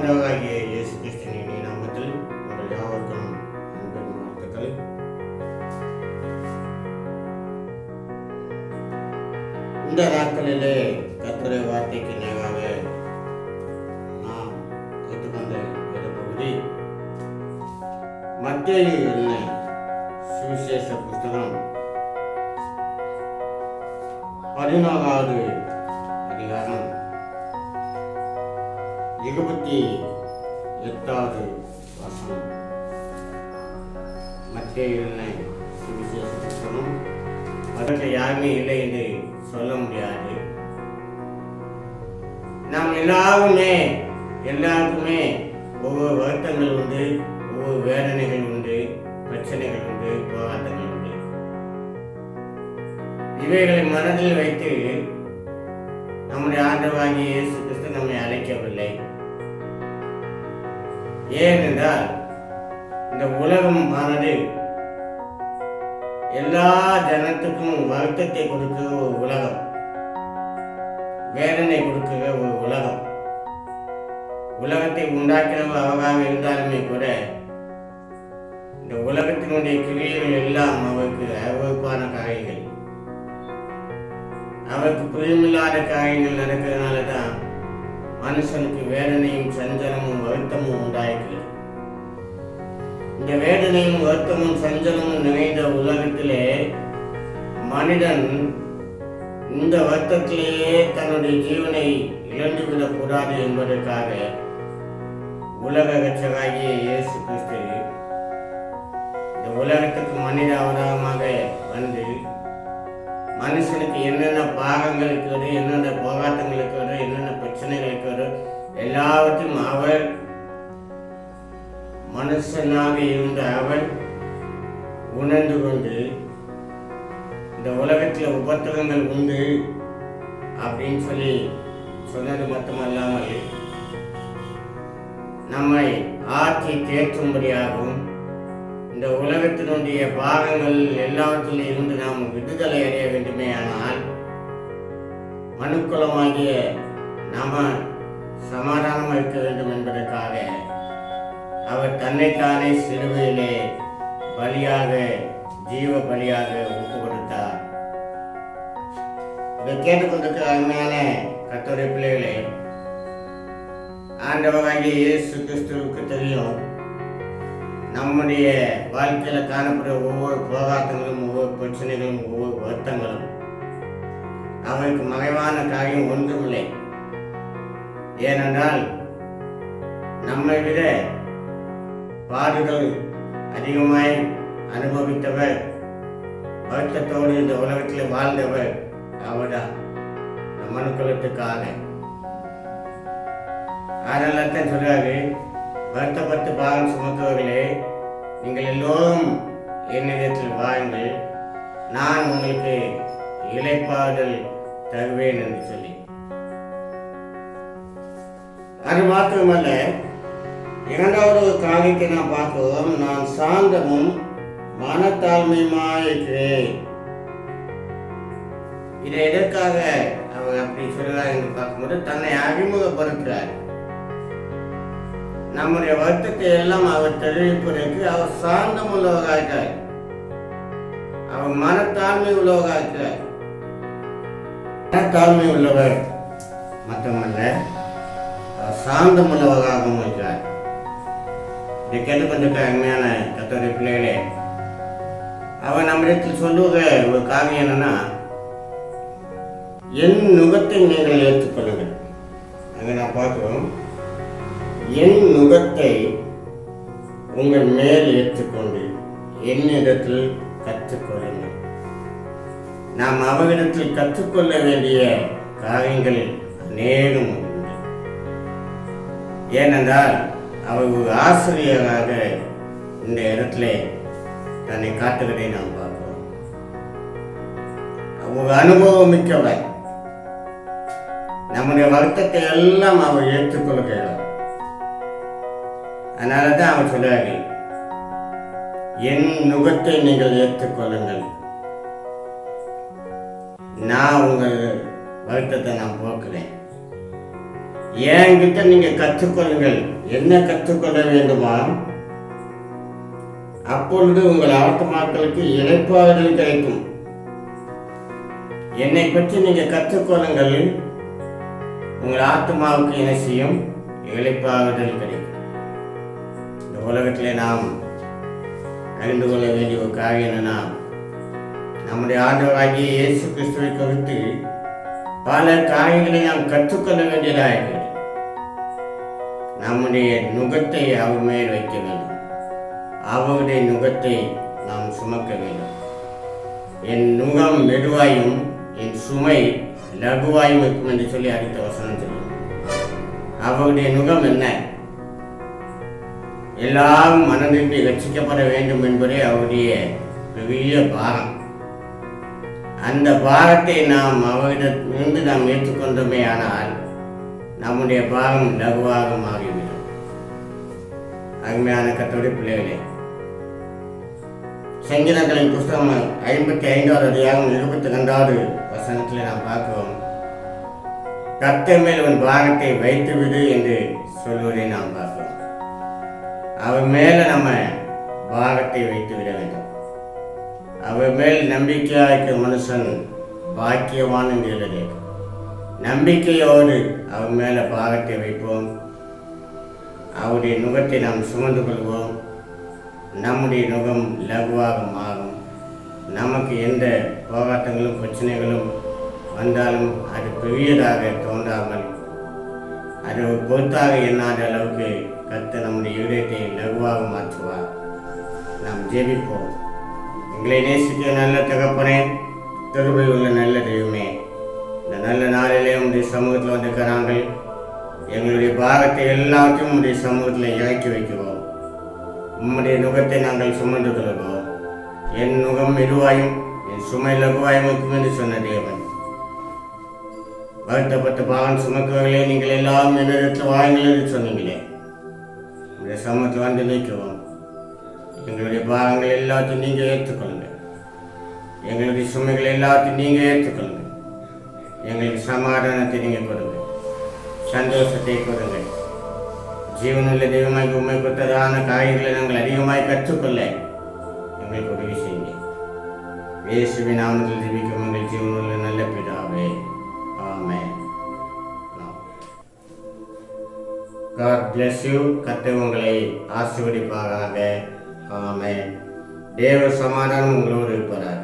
ஆண்டவராகிய இயேசு கிறிஸ்தனின் நாமத்தில் உங்கள் யாவருக்கும் அன்பின் வாழ்த்துக்கள் இந்த நாட்களிலே கர்த்தருடைய வார்த்தைக்கு நேராக நாம் கற்றுக்கொண்ட இந்த பகுதி மத்திய என்ன சுவிசேஷ புஸ்தகம் பதினாலாவது இருபத்தி எட்டாவது வசனம். மத்திய என்ன சுவிசேஷ அதற்கு யாருமே இல்லை என்று சொல்ல முடியாது. நாம் எல்லாருமே எல்லாருக்குமே ஒவ்வொரு வருத்தங்கள் உண்டு ஒவ்வொரு வேதனைகள் உண்டு பிரச்சனைகள் உண்டு போராட்டங்கள் உண்டு. இவைகளை மனதில் வைத்து நம்முடைய ஆண்டவாகிய இயேசு கிறிஸ்து நம்மை அழைக்கவில்லை. ஏனென்றால் இந்த உலகம் ஆனது எல்லா ஜனத்துக்கும் வருத்தத்தை கொடுக்கிற ஒரு உலகம் வேதனை கொடுக்கிற ஒரு உலகம். உலகத்தை உண்டாக்கிறவர் அவராக இருந்தாலுமே கூட இந்த உலகத்தினுடைய கிரியைகள் எல்லாம் அவருக்கு அருவருப்பான காரியங்கள். அவருக்கு புரியமில்லாத காரியங்கள் நடக்கிறதுனால தான் மனுஷனுக்கு வேதனையும் சஞ்சலமும் வருத்தமும் உண்டாயிருக்கிறது இந்த வேதனையும் வருத்தமும் சஞ்சலமும் நிறைந்த உலகத்திலே மனிதன் இந்த வருத்தத்திலேயே தன்னுடைய ஜீவனை இழந்துவிடக் கூடாது என்பதற்காக உலக ரட்சகாகிய இயேசு கிறிஸ்து இந்த உலகத்துக்கு மனித அவதாரமாக வந்து மனுஷனுக்கு என்னென்ன பாகங்கள் இருக்கிறது என்னென்ன போராட்டங்கள் இருக்கிறது என்னென்ன பிரச்சனைகள் இருக்கிறது. எல்லாவற்றையும் அவர் மனுஷனாக இருந்த அவன் உணர்ந்து கொண்டு இந்த உலகத்தில் உபத்திரங்கள் உண்டு அப்படின்னு சொல்லி சொன்னது மட்டுமல்லாமல் நம்மை ஆற்றி தேற்றும்படியாகவும் இந்த உலகத்தினுடைய பாகங்கள் எல்லாவற்றிலும் இருந்து நாம் விடுதலை அடைய வேண்டுமே ஆனால் மனுக்குலமாகிய நாம சமாதானம் இருக்க வேண்டும் என்பதற்காக அவர் தன்னைத்தானே சிலுவையிலே பலியாக ஜீவ பலியாக ஒப்பு கொடுத்தார். இதை கேட்டுக்கொண்டிருக்கிற அருமையான கத்தோடைய பிள்ளைகளே ஆண்டவராகிய இயேசு கிறிஸ்துவுக்கு தெரியும் நம்முடைய வாழ்க்கையில காணப்படுற ஒவ்வொரு போராட்டங்களும் ஒவ்வொரு பிரச்சனைகளும் ஒவ்வொரு வருத்தங்களும் அவருக்கு மறைவான காரியம் ஒன்றுமில்லை. ஏனென்றால் நம்மை விட பாடுகள் அதிகமாய் அனுபவித்தவர் வருத்தத்தோடு இந்த உலகத்தில் வாழ்ந்தவர் அவர்தான். இந்த மனுக்குலத்துக்காக அதனால தான் சொல்றாரு வருத்தப்பட்டு பாகம் சுமத்துவர்களே நீங்கள் எல்லோரும் என்னிடத்தில் வாருங்கள். நான் உங்களுக்கு இலைப்பாடல் தருவேன் என்று சொல்லி. அது மாத்திரமல்ல இரண்டாவது ஒரு காரியத்தை நாம் பார்க்கிறோம் நான் சாந்தமும் மனத்தாழ்மையுமாயிருக்கிறேன் இதை எதற்காக அவர் அப்படி சொல்கிறார் என்று பார்க்கும்போது தன்னை அறிமுகப்படுத்துகிறார். நம்முடைய வருத்தத்தை எல்லாம் அவர் தெரிவிப்பதற்கு அவர் சாந்தம் உள்ளவராக இருக்கிறார். அவர் மனத்தாழ்மை உள்ளவராக இருக்கிறார். மனத்தாழ்மை உள்ளவர் மட்டுமல்ல அவர் சாந்தம் உள்ளவராகவும் இருக்கிறார் இதை கேட்டுக்கொண்டிருக்க அருமையான கத்தோடைய பிள்ளைகளே? அவர் நம்மிடத்தில் சொல்லுகிற ஒரு காரியம் என்னன்னா என் நுகத்தை நீங்கள் ஏற்றுக்கொள்ளுங்கள் அங்கே நான் பார்க்கிறோம். என் நுகத்தை உங்கள் மேல் ஏற்றுக்கொண்டு என்னிடத்தில் கற்றுக்கொள்ளுங்கள். நாம் அவரிடத்தில் கற்றுக்கொள்ள வேண்டிய காரியங்களில் அநேகம் உண்டு ஏனென்றால் அவர் ஒரு ஆசிரியராக இந்த இடத்துல தன்னை காட்டுவதை நாம் பார்க்கிறோம். ஒரு அனுபவம் மிக்கவர் நம்முடைய வருத்தத்தை எல்லாம் அவர் ஏற்றுக்கொள்கிறார் அதனால தான் அவர் சொல்கிறார்கள் என் நுகத்தை நீங்கள் ஏற்றுக்கொள்ளுங்கள் நான் உங்கள் வருத்தத்தை நான் போக்குறேன் என்கிட்ட நீங்க கற்றுக்கொள்ளுங்கள். என்ன கற்றுக்கொள்ள வேண்டுமா? அப்பொழுது உங்கள் ஆத்மாக்களுக்கு இழைப்பாறுதல் கிடைக்கும். என்னை பற்றி நீங்க கற்றுக்கொள்ளுங்கள். உங்கள் ஆத்மாவுக்கு என்ன செய்யும் இழைப்பாறுதல் கிடைக்கும். இந்த உலகத்தில் நாம் அறிந்து கொள்ள வேண்டிய ஒரு காரியம் என்னன்னா நம்முடைய ஆண்டவராகிய இயேசு கிறிஸ்துவை குறித்து பல காரியங்களை நாம் கற்றுக்கொள்ள வேண்டியதாக இருக்கிறது நம்முடைய நுகத்தை அவர் மேல் வைக்க வேண்டும். அவருடைய நுகத்தை நாம் சுமக்க வேண்டும். என் நுகம் மெதுவாயும் என் சுமை லகுவாயும் இருக்கும் என்று சொல்லி அடுத்த வசனம் சொல்லும் அவருடைய நுகம் என்ன? எல்லாரும் மனதின்றி ரட்சிக்கப்பட வேண்டும் என்பதே அவருடைய பெரிய பாரம். அந்த பாரத்தை நாம் அவரிடமிருந்து நாம் ஏற்றுக்கொண்டோமே ஆனால் நம்முடைய பாரம் லகுவாக மாறிவிடும் அருமையான கத்தோடைய பிள்ளைகளே சங்கீதங்களின் புஸ்தகம் ஐம்பத்தி ஐந்தாவது அதிகாரம் இருபத்தி ரெண்டாவது வசனத்தில் நாம் பார்க்கிறோம் கர்த்தர் மேல் உன் பாரத்தை வைத்துவிடு என்று சொல்வதை நாம் பார்க்கிறோம். அவர் மேல நம்ம பாரத்தை வைத்து விட வேண்டும். அவர் மேல் நம்பிக்கையாக இருக்கிற மனுஷன் பாக்கியவான் என்று நம்பிக்கையோடு அவர் மேலே பாகத்தை வைப்போம். அவருடைய நுகத்தை நாம் சுமந்து கொள்வோம். நம்முடைய நுகம் லகுவாக மாறும். நமக்கு எந்த போராட்டங்களும் பிரச்சனைகளும் வந்தாலும் அது பெரியதாக தோன்றாமல் அது பொறுத்தாக எண்ணாத அளவுக்கு கத்த நம்முடைய இதயத்தை லகுவாக மாற்றுவார். நாம் ஜெபிப்போம். எங்களை நேசிக்க நல்ல தகப்பனே திருபை உள்ள நல்ல தெய்வமே. இந்த நல்ல நாளிலே உங்களுடைய சமூகத்தில் வந்திருக்கிறாங்க எங்களுடைய பாகத்தை எல்லாத்தையும் உங்களுடைய சமூகத்தில் இறக்கி வைக்கிறோம். உம்முடைய நுகத்தை நாங்கள் சுமந்து கொள்கிறோம். என் நுகம் மெதுவாயும் என் சுமை லகுவாயும் இருக்கும் என்று சொன்ன தேவன். வருத்தப்பட்ட பாவன் சுமக்குவர்களே நீங்கள் எல்லாம் என்னிடத்தில் வாருங்கள் என்று சொன்னீங்களே. உங்களுடைய சமூகத்தில் வந்து நிற்கிறோம். எங்களுடைய பாரங்கள் எல்லாத்தையும் நீங்கள் ஏற்றுக்கொள்ளுங்க. எங்களுடைய சுமைகள் எல்லாத்தையும் நீங்கள் ஏற்றுக்கொள்ளுங்க. எங்களுக்கு சமாதானத்தை நீங்கள் கொடுங்க. சந்தோஷத்தை கொடுங்க. ஜீவனுள்ள தெய்வமாய் உண்மை கொடுத்ததான காரியங்களை நாங்கள் அதிகமாய் கற்றுக்கொள்ள எங்களுக்கு உதவி செய்யுங்க. இயேசுவின் நாமத்தில் ஜீவிக்கும் எங்கள் ஜீவனுள்ள நல்ல பிதாவே. ஆமே காட் பிளஸ் யூ கத்தை உங்களை ஆசீர்வதிப்பாராக. ஆமே தேவ சமாதானம் உங்களோடு இருப்பாராக